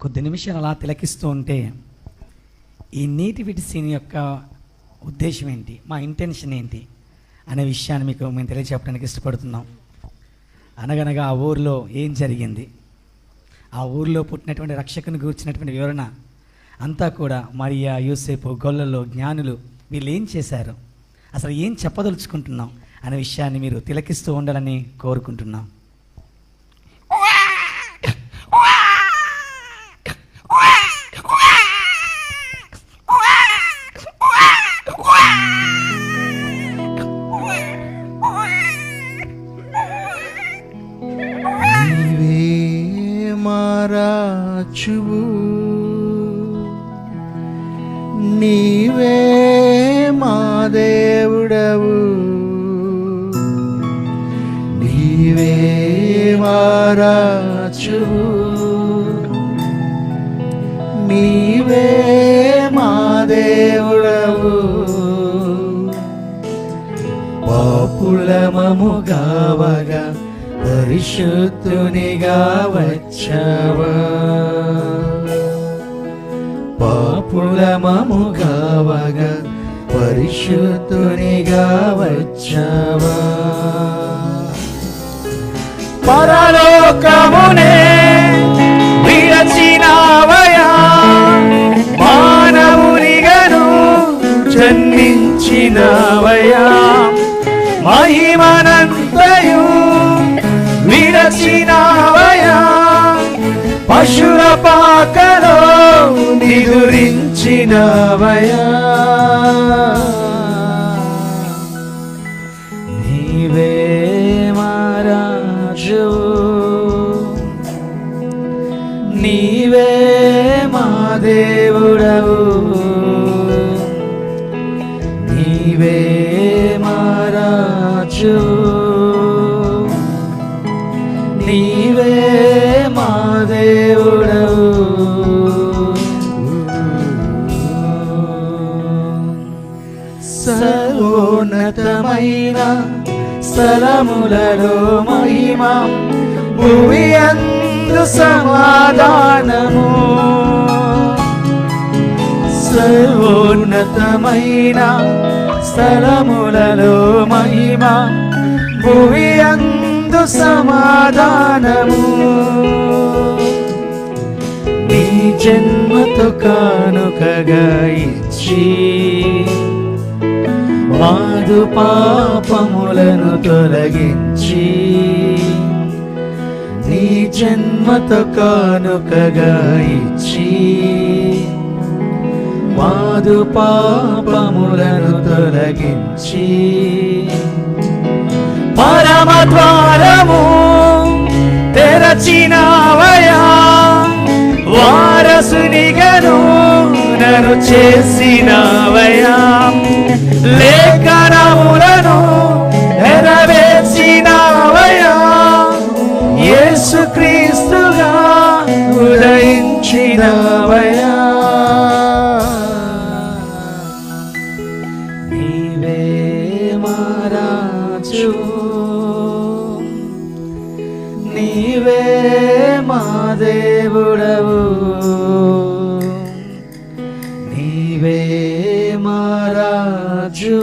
కొద్ది నిమిషాలు అలా తిలకిస్తూ ఉంటే ఈ నేటివిటీ సీన్ యొక్క ఉద్దేశం ఏంటి? మా ఇంటెన్షన్ ఏంటి? అనే విషయాన్ని మీకు మేము తెలియజెప్పడానికి ఇష్టపడుతున్నాం. అనగనగా ఆ ఊరిలో ఏం జరిగింది? ఆ ఊరిలో పుట్టినటువంటి రక్షకుని గూర్చినటువంటి వివరణ అంతా కూడా మరియా యూసేపు గొల్లలు జ్ఞానులు వీళ్ళు ఏం చేశారు? అసలు ఏం చెప్పదలుచుకుంటున్నాం? అనే విషయాన్ని మీరు తిలకిస్తూ ఉండాలని కోరుకుంటున్నాం. నీవే మా దేవుడవు. నీవే మారాచువు నీవే మా దేవుడవు. పాపులమము గావగా పరిశుద్ధునిగా వచ్చవా? పాపులమము గావగా పరిశుద్ధునిగా వచ్చావా. పరలోకమునే విరచినావయా మానవునిగను జన్మించినవయా మహిమనంతయు విరచినావయా పశుర పాకలో నిదురించినవయా ఉన్నతమైన స్థలములలో మహిమ భూమి అందు సమాధానము. సర్వోన్నతమైన స్థలములలో మహిమ భూమి అందు సమాధానము. నీ జన్మతో కానుకగా ఇచ్చి మాదు పాపములను తొలగించి నీ జన్మత కానుకగా ఇచ్చి మాదు పాపములను తొలగించి పరమ ద్వారము తెరచినావయా వారసునిగను నన్ను చేసినవయా లేఖనములను నెరవేర్చినవయా యేసుక్రీస్తుగా ఉదయించినవయా నీవే మారాజు నీవే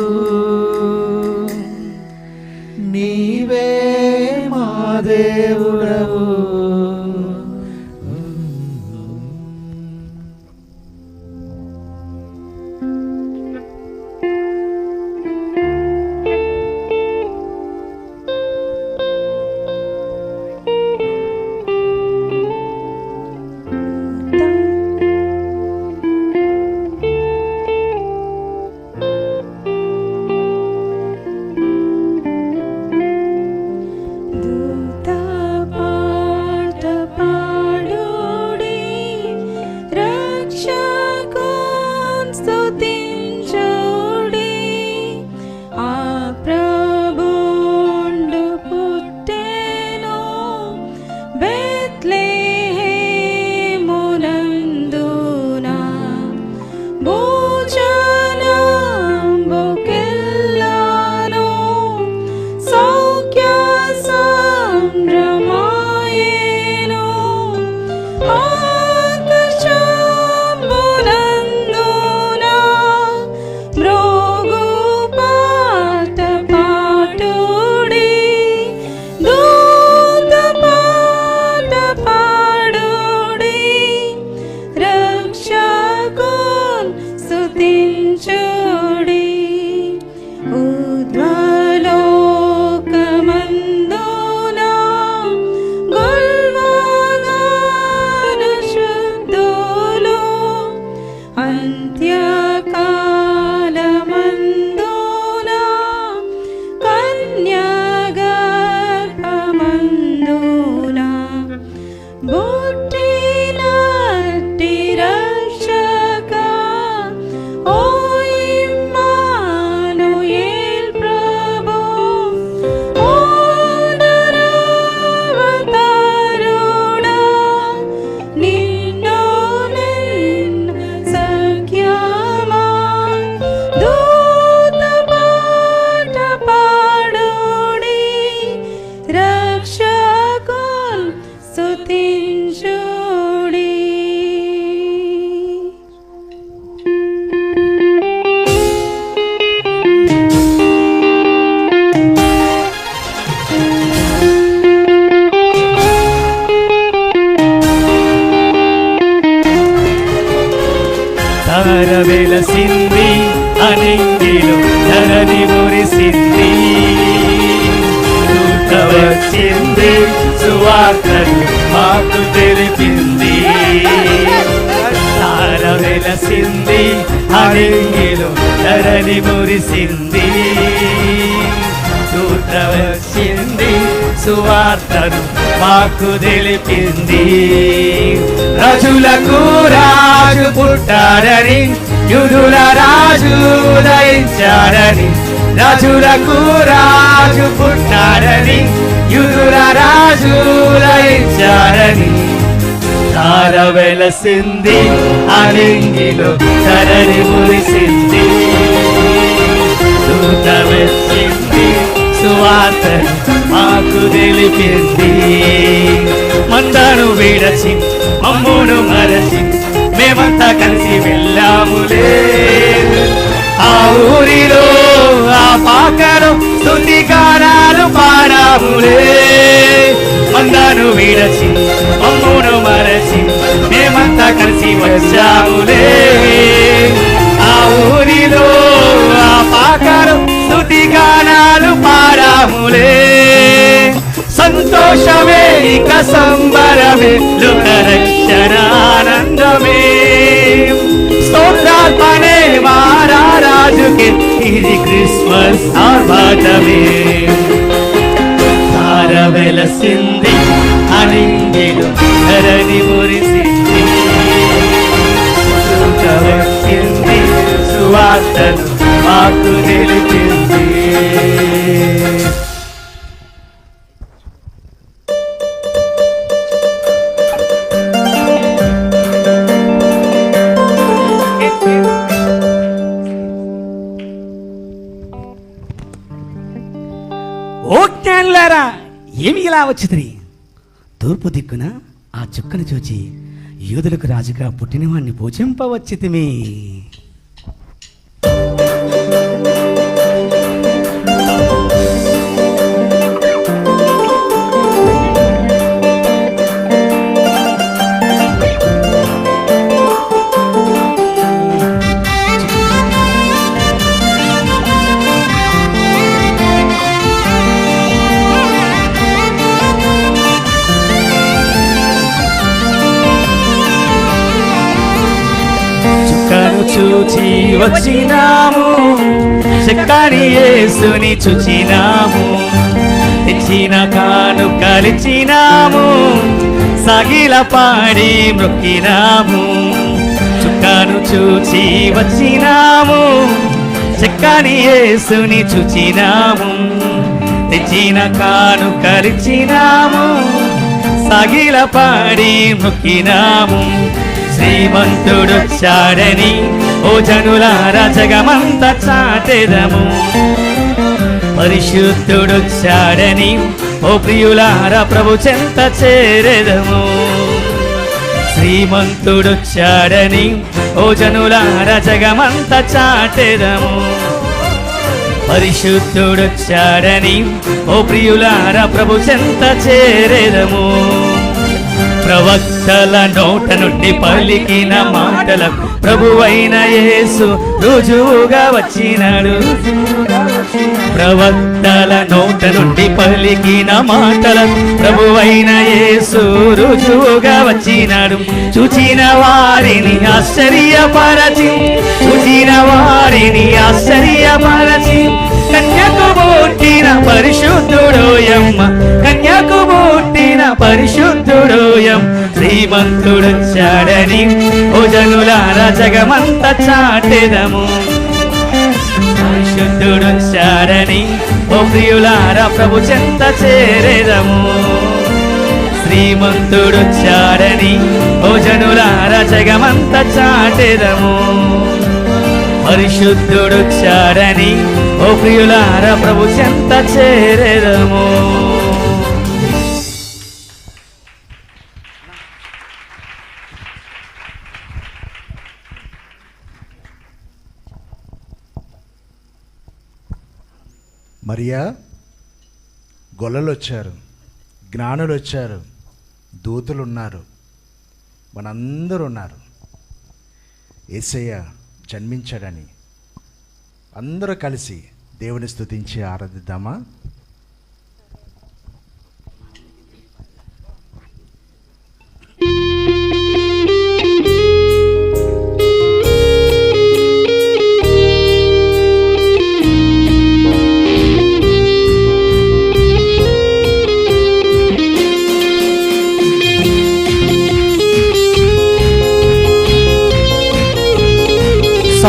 into ధరణి మురిసింది. దూత వచ్చింది సువార్తను మాకు తెలిపింది. రజులకు రాజు పుట్టాడని యుధుల రాజు దయించాడని రజులకు రాజు పుట్టాడని యుధుల రాజు దయించాడని ధార వెలసింది అలింగిలో తరలి మురిసింది దూత వచ్చింది సువార్త మాకు తెలిపింది. మందను విడచి మమ్మును మరచి మేమంతా కలిసి వెళ్ళాములే. ఆ ఊరిలో ఆ పాకలో స్తుతి గానాలు పాడాములే. మందను విడచి కలిసి మేమంతా కలిసి వచ్చాములే. ఆ ఊరిలో ఆ పాకలు స్తుతి గానాలు పాడాములే. సంతోషమే ఇక సంబరమే లోక రక్షణ ఆనందమే స్తోత్రాత్మనే మారా రాజుకి ఇది క్రిస్మస్ ఆర్భాటమే. తార వెలసింది అనింగిలు ధరణి మురిసింది దూత వచ్చింది సువార్తను మాకు తెలిపింది ఓ ఏమి ఇలా వచ్చింది? తూర్పు దిక్కున ఆ చుక్కను చూచి యూదులకు రాజుగా పుట్టినవాణ్ణి పూజింపవచ్చితిమి. వచ్చినాము. చక్కని యేసుని చూచినాము. తెచ్చిన కాను కలిచినాము. సగిల పాడి మృక్కినాము చుక్కను చూచి వచ్చినాము. చక్కని యేసుని చూచినాము. తెచ్చిన కాను కలిచినాము. సగిల పాడి మృక్కినాము శ్రీమంతుడొచ్చాడని ఓ జనుల రజగమంత చాటెదము. పరిశుద్ధుడొచ్చాడని ఓ ప్రియులార ప్రభు చెంత చేరెదము. శ్రీమంతుడొచ్చాడని ఓ జనుల రజగమంత చాటెదము. పరిశుద్ధుడొచ్చాడని ఓ ప్రియులార ప్రభు చెంత చేరెదము. ప్రవక్తల నోట నుండి పలికిన మాటల ప్రభువైన యేసు రుజువుగా వచ్చినాడు. ప్రవక్తల నోట నుండి పలికిన మాటల ప్రభువైన యేసు రుజువుగా వచ్చినాడు. చూచిన వారిని ఆశ్చర్యపరచి చూచిన వారిని ఆశ్చర్యపరచి కన్యకు పుట్టిన శ్రీమంతుడొచ్చాడని ఓ జనులార జగమంత చాటెదము. పరిశుద్ధుడొచ్చాడని ఓ ప్రియులార ప్రభు చెంత చేరేదము. శ్రీమంతుడొచ్చాడని ఓ జనులార జగమంత చాటెదము. పరిశుద్ధుడొచ్చాడని ఓ ప్రియులార ప్రభు చెంత చేరేదము. మరియా గొల్లలు వచ్చారు జ్ఞానులు వచ్చారు దూతులు ఉన్నారు మనందరూ ఉన్నారు ఏసయ్య జన్మించాడని అందరూ కలిసి దేవుని స్థుతించి ఆరాధిద్దామా?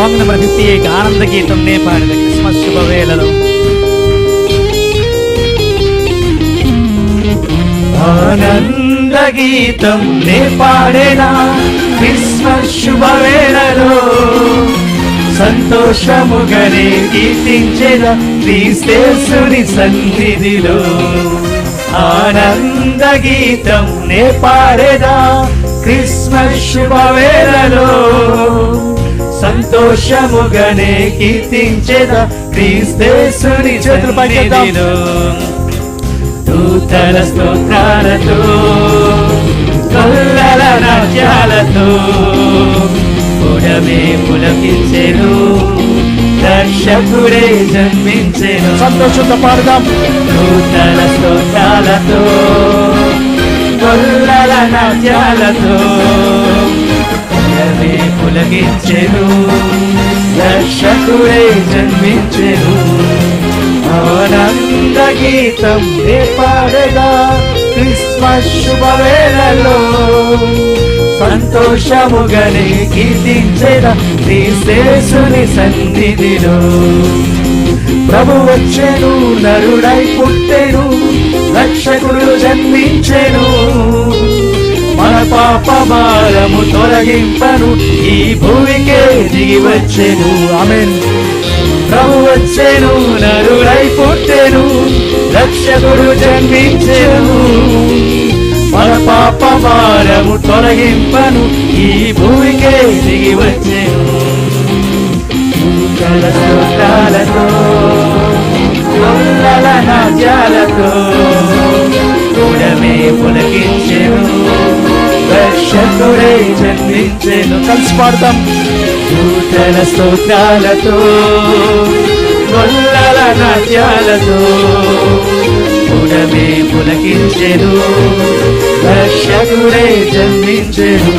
సాంగ్ నెంబర్ ఫిఫ్టీ ఎయిట్ ఆనంద గీతం నే పాడిన క్రిస్మస్ శుభవేళలో ఆనంద గీతం నే పాడేనా క్రిస్మస్ శుభవేళలో సంతోషముగనే కీర్తించేదా క్రీస్తేశుని సన్నిధిలో ఆనంద గీతం నే పాడేదా క్రిస్మస్ శుభవేళలో సంతోషముగనే కీర్తించేదా క్రీస్తేసుని చేతులు పైకెత్తాం. సన్నిధిలో. దూతల స్తోత్రాలతో కొల్లల నాట్యాలతో పుడమే పులకించెను రక్షకుడే జన్మించెను. సంతోషంతో పాడుదాం. నూతన స్తోత్రాలతో కొల్లల నాట్యాలతో తొలగించెను పులకించెను రక్షకుడే జన్మించెను. ఆనంద గీతం పాడగా క్రిస్మస్ శుభవేళలో. సంతోషముగనే కీర్తించేద? క్రీస్తేసుని సన్నిధిలో. ప్రభు వచ్చెను నరుడై పుట్టెను. రక్షకుడు జన్మించెను. పాపమారము తొలగింపను. ఈ భూమికే దిగి వచ్చెను. ఆమెన్. ప్రభు వచ్చెను నరుడై పుట్టెను రక్షకుడు జన్మించెను. మన పాపమారము తొలగింపను. ఈ భూమికే దిగి వచ్చెను. దూతల స్తోత్రాలతో కొల్లల నాట్యాలతో కూడమే పులకించెను. రక్షకుడే జన్మించేను కలిసి పాడతాం నూతన స్తోత్రాలతో కొల్లల నాట్యాలతో పునమే పులకించెను రక్షకుడే జన్మించెను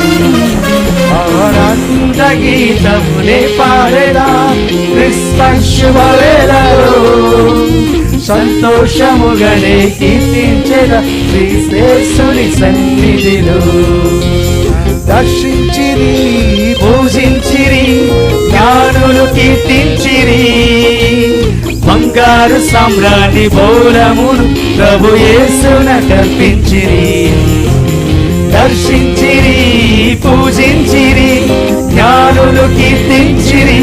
ఆనంద గీతమునే పాడేదా క్రిస్మస్ సంతోషముగానే కీర్తించేదా శ్రీ క్రీస్తేసుని సన్నిధిలో దర్శించిరి. పూజించిరి జ్ఞానులు కీర్తించిరి. బంగారు సామ్రాణి బోరమును ప్రభు యేసున కల్పించిరి. దర్శించిరి పూజించిరి జ్ఞానులు కీర్తించిరి.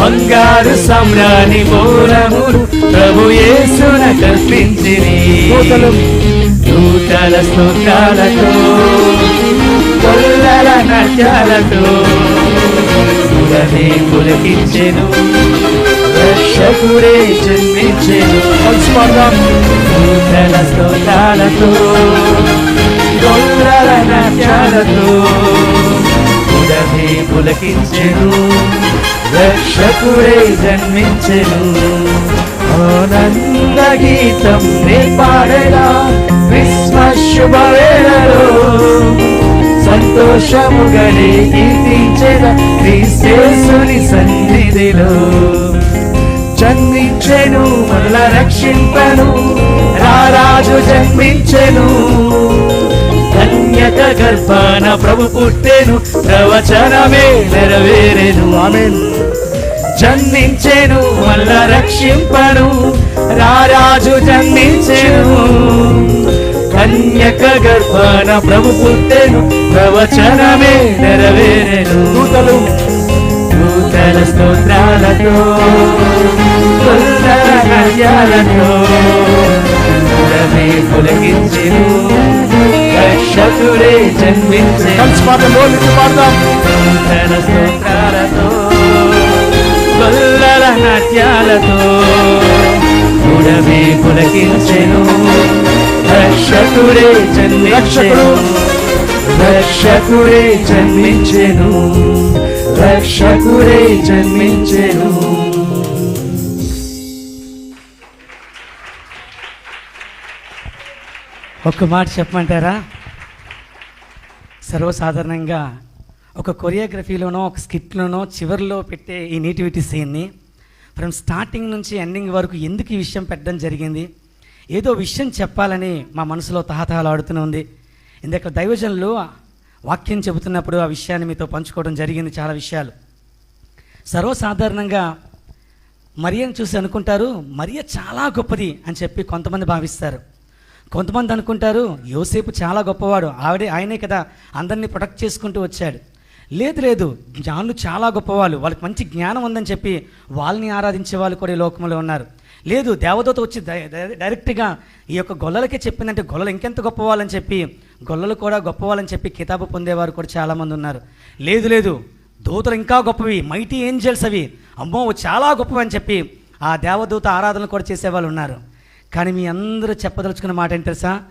బంగారు సమ్రాని బోరములు ప్రభు యేసున కల్పించిరి. దూతల స్తోత్రాలతో కొల్లల నట్యాలతో పురమే పులకించెను రక్షకుడే జన్మించెను. దూతల స్తోత్రాలతో కొల్లల నాట్యాలతో పురమే పులకించెను రక్షకుడే జన్మించెను. ఆనంద గీతం నే పాడగా క్రిస్మస్ శుభవేళలో సంతోషముగనే కీర్తించేద క్రీస్తేసుని సన్నిధిలో. జన్మించెను మరల రక్షింపను రారాజు జన్మించెను. కన్యక గర్భాన ప్రభు పుట్టెను ప్రవచనమే నెరవేరెను. ఆమెన్. జన్మించెను మల్ల రక్షింపను రారాజు జన్మించెను. కన్యక గర్భాన ప్రభు పుట్టెను ప్రవచనమే నెరవేరెను. దూతలు. దూతల స్తోత్రాలతో పురమే పులకించెను రక్షకుడే జన్మించెను. పాడదాం నూతన స్తోత్రాలతో. కొల్లల నాట్యాలతో గుడమే పులకించెను. రక్షకుడే జన్మించెను. రక్షకుడే జన్మించెను. రక్షకుడే జన్మించెను. ఒక్క మాట చెప్పమంటారా? సర్వసాధారణంగా ఒక కొరియోగ్రఫీలోనో ఒక స్కిట్లోనో చివరిలో పెట్టే ఈ నేటివిటీ సీన్ని ఫ్రమ్ స్టార్టింగ్ నుంచి ఎండింగ్ వరకు ఎందుకు ఈ విషయం పెట్టడం జరిగింది ఏదో విషయం చెప్పాలని మా మనసులో తహతహలాడుతూనే ఉంది. ఇందాక దైవజనులు వాక్యం చెబుతున్నప్పుడు ఆ విషయాన్ని మీతో పంచుకోవడం జరిగింది చాలా విషయాలు. సర్వసాధారణంగా మరియను చూసి అనుకుంటారు మరియ చాలా గొప్పది అని చెప్పి కొంతమంది భావిస్తారు. కొంతమంది అనుకుంటారు యోసేపు చాలా గొప్పవాడు ఆవిడే ఆయనే కదా అందరినీ ప్రొటెక్ట్ చేసుకుంటూ వచ్చాడు. లేదు లేదు. జ్ఞానులు చాలా గొప్పవాళ్ళు. వాళ్ళకి మంచి జ్ఞానం ఉందని చెప్పి వాళ్ళని ఆరాధించే వాళ్ళు కూడా ఈ లోకంలో ఉన్నారు. లేదు దేవదూత వచ్చి డైరెక్ట్గా ఈ యొక్క గొల్లలకే చెప్పిందంటే గొల్లలు ఇంకెంత గొప్పవాళ్ళని చెప్పి గొల్లలు కూడా గొప్పవాళ్ళని చెప్పి కితాబు పొందేవారు కూడా చాలామంది ఉన్నారు. లేదు లేదు. దూతలు ఇంకా గొప్పవి. మైటీ ఏంజల్స్ అవి. అమ్మో చాలా గొప్పవి అని చెప్పి ఆ దేవదూత ఆరాధనలు కూడా చేసేవాళ్ళు ఉన్నారు. కానీ మీ అందరూ చెప్పదలుచుకున్న మాట ఏంటి తెలుసా?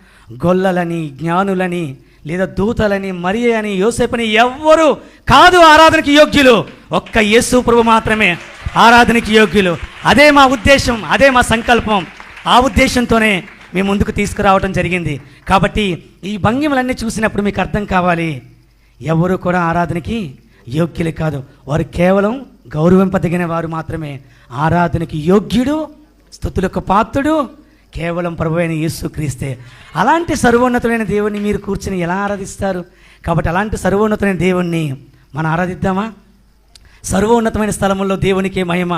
గొల్లలని జ్ఞానులని లేదా దూతలని మరి అని యోసేపని ఎవ్వరు కాదు ఆరాధనకి యోగ్యులు. ఒక్క యేసు ప్రభు మాత్రమే ఆరాధనకి యోగ్యులు. అదే మా ఉద్దేశం అదే మా సంకల్పం. ఆ ఉద్దేశంతోనే మేము ముందుకు తీసుకురావడం జరిగింది. కాబట్టి ఈ భంగిమలన్నీ చూసినప్పుడు మీకు అర్థం కావాలి. ఎవరు కూడా ఆరాధనకి యోగ్యులు కాదు. వారు కేవలం గౌరవింపదగిన వారు మాత్రమే. ఆరాధనకి యోగ్యుడు స్థుతులకు పాత్రుడు కేవలం ప్రభు అయిన యేసు క్రీస్తే. అలాంటి సర్వోన్నతమైన దేవుణ్ణి మీరు కూర్చుని ఎలా ఆరాధిస్తారు? కాబట్టి అలాంటి సర్వోన్నతమైన దేవుణ్ణి మనం ఆరాధిద్దామా? సర్వోన్నతమైన స్థలముల్లో దేవునికి మహిమ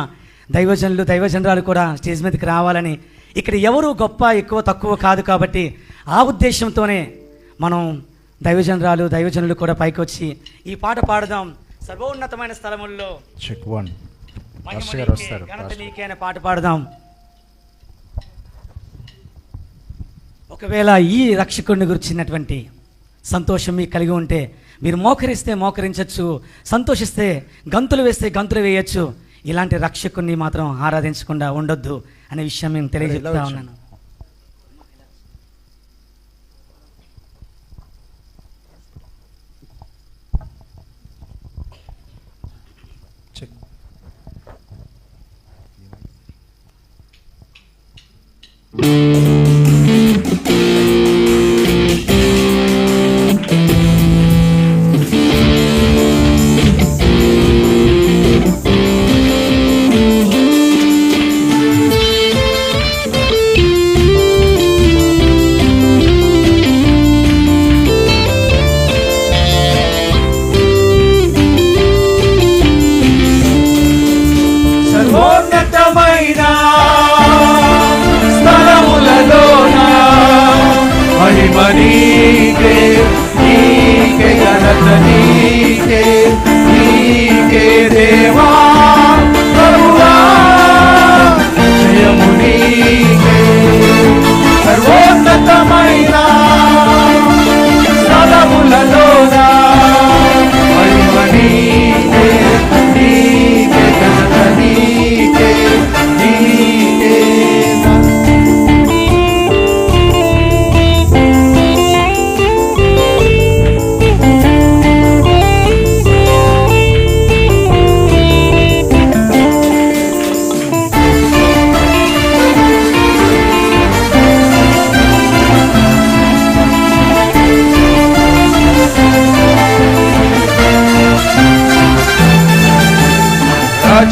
దైవజనులు దైవజనరాలు కూడా స్టేజ్ మీదకి రావాలని ఇక్కడ ఎవరు గొప్ప ఎక్కువ తక్కువ కాదు కాబట్టి ఆ ఉద్దేశంతోనే మనం దైవజనరాలు దైవజనులు కూడా పైకి వచ్చి ఈ పాట పాడదాం. సర్వోన్నతమైన స్థలముల్లో చెక్ వన్ వస్తారు. పాట పాడదాం. ఒకవేళ ఈ రక్షకుడిని గురించినటువంటి సంతోషం మీకు కలిగి ఉంటే మీరు మోకరిస్తే మోకరించవచ్చు సంతోషిస్తే గంతులు వేస్తే గంతులు వేయచ్చు. ఇలాంటి రక్షకుడిని మాత్రం ఆరాధించకుండా ఉండొద్దు అనే విషయం మేము తెలియజెప్తా ఇలా ఉన్నాను.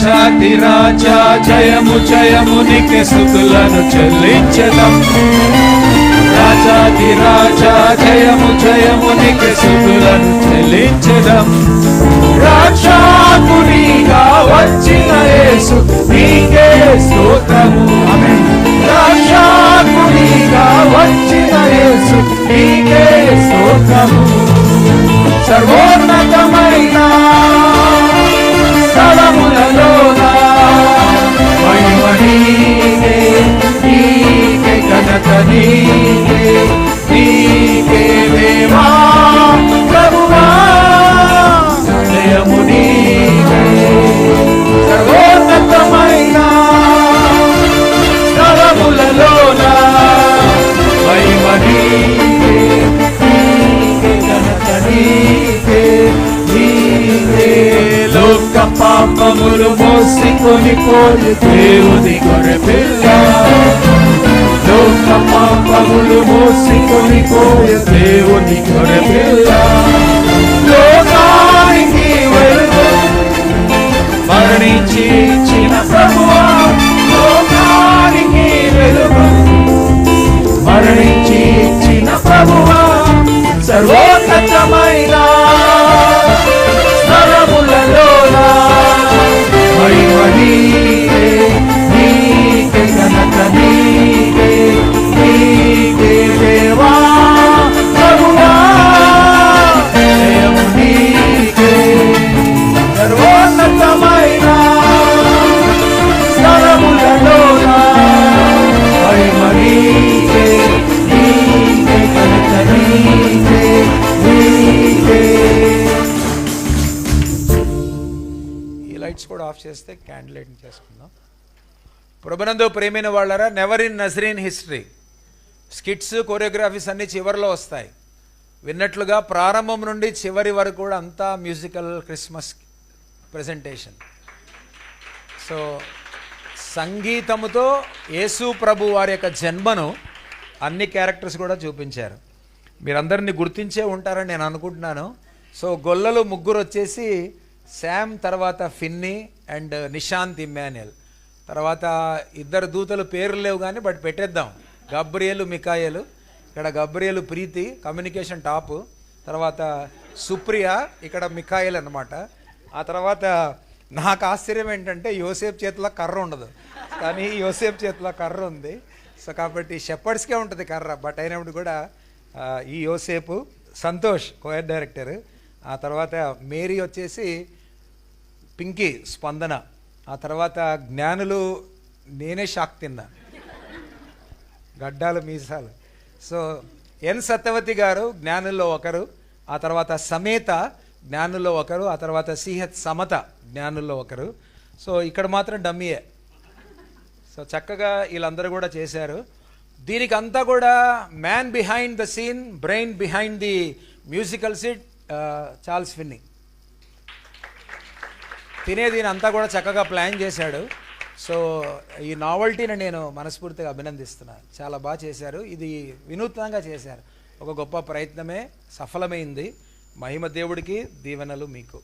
రాజాతి రాజా జయము జయము నీకే స్థుతులను చెల్లించదం. రాజాతి రాజా జయము జయము నీకే స్థుతులను చెల్లించదం. రాక్షాకునిగా వచ్చిన యేసు నీకే స్తోత్రము. రాక్షాకునిగా వచ్చిన యేసు నీకే స్తోత్రము. సర్వోన్నతమైన నీకే నీకే దేవా ప్రభువా జయము నీకే సర్వోన్నతమైన స్థలములలోన మహిమ కోరి దేవుని గొర్రె పిల్ల పాపములు మోసికొని పోయే దేవుని గొర్రె ఆనందో ప్రేమైన వాళ్ళరా? Never in Nazarene history skits choreographies అన్నీ చివరిలో వస్తాయి. విన్నట్లుగా ప్రారంభం నుండి చివరి వరకు కూడా అంతా మ్యూజికల్ క్రిస్మస్ ప్రజెంటేషన్ సో సంగీతముతో యేసు ప్రభు వారి యొక్క జన్మను అన్ని క్యారెక్టర్స్ కూడా చూపించారు. మీరందరినీ గుర్తించే ఉంటారని నేను అనుకుంటున్నాను. సో గొల్లలు ముగ్గురు వచ్చేసి శామ్ తర్వాత ఫిన్నీ అండ్ నిశాంత్ ఇమ్మాన్యుయల్ తర్వాత ఇద్దరు దూతలు పేర్లు లేవు కానీ బట్ పెట్టేద్దాం. గబ్రియలు మికాయలు ఇక్కడ గబ్రియలు ప్రీతి కమ్యూనికేషన్ టాపు. తర్వాత సుప్రియ ఇక్కడ మికాయల్ అనమాట ఆ తర్వాత నాకు ఆశ్చర్యం ఏంటంటే యోసేఫ్ చేతిలో కర్ర ఉండదు. కానీ యోసేఫ్ చేతిలో కర్ర ఉంది. సో కాబట్టి షెపర్డ్స్కే ఉంటుంది కర్ర బట్ అయినప్పుడు కూడా ఈ యోసేపు సంతోష్ కోయర్ డైరెక్టర్. ఆ తర్వాత మేరీ వచ్చేసి పింకీ స్పందన. ఆ తర్వాత జ్ఞానులు నేనే షాక్ తిన్నాను గడ్డాలు మీసాలు. సో ఎన్ సత్యవతి గారు జ్ఞానుల్లో ఒకరు ఆ తర్వాత సమేత జ్ఞానుల్లో ఒకరు ఆ తర్వాత సిహెచ్ సమత జ్ఞానుల్లో ఒకరు. సో ఇక్కడ మాత్రం డమ్మీయే. సో చక్కగా వీళ్ళందరూ కూడా చేశారు. దీనికి అంతా కూడా man behind the scene brain behind the musical sit Charles Finning. తినే దీని అంతా కూడా చక్కగా ప్లాన్ చేశాడు. సో ఈ నావల్టీని నేను మనస్ఫూర్తిగా అభినందిస్తున్నాను. చాలా బాగా చేశారు. ఇది వినూత్నంగా చేశారు. ఒక గొప్ప ప్రయత్నమే సఫలమైంది. మహిమ దేవుడికి దీవెనలు మీకు.